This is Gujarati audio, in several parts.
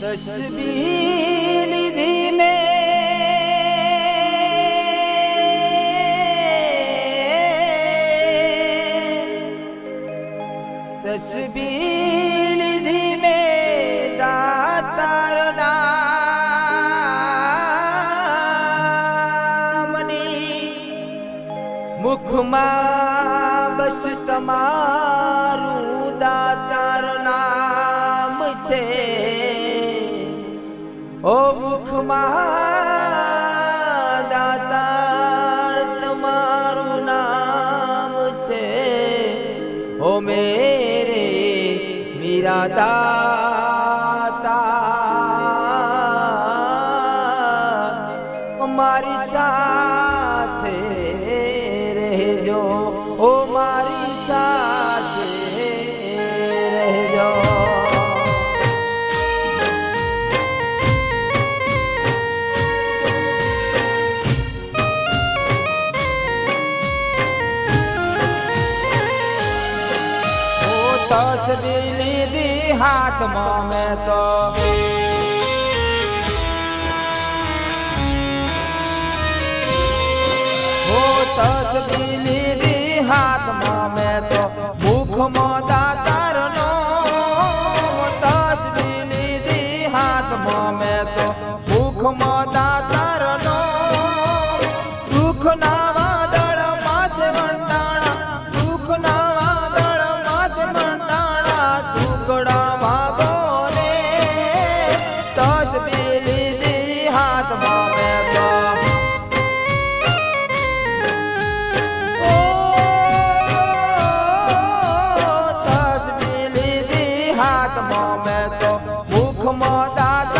તસબી લીધી મે તસબી લીધી મે દાતાર નામની મુખમાં બસ તમાર માં દાતાર તમારું નામ છે. ઓ મેરે લઈ લીધી હાથમાં મેં તો. તસબી લીધી હાથમાં મેં તો. મુખમાં દાતા નાકમાં મેં તો મુખમાં દાદા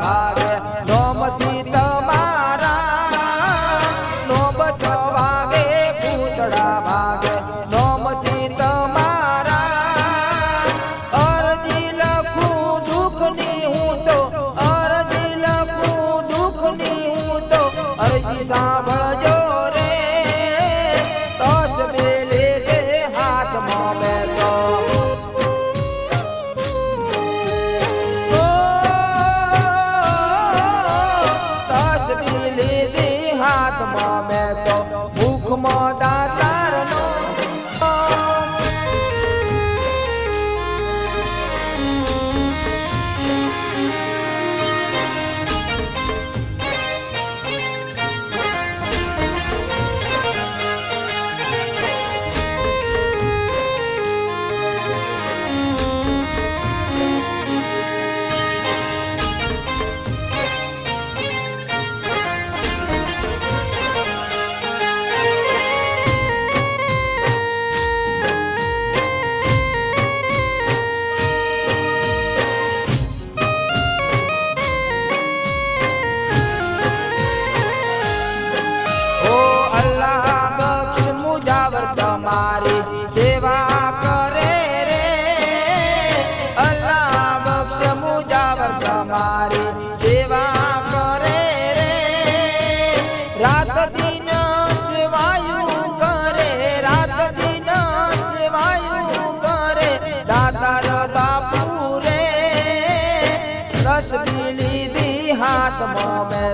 Bye.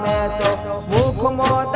અમે તો મુખમાં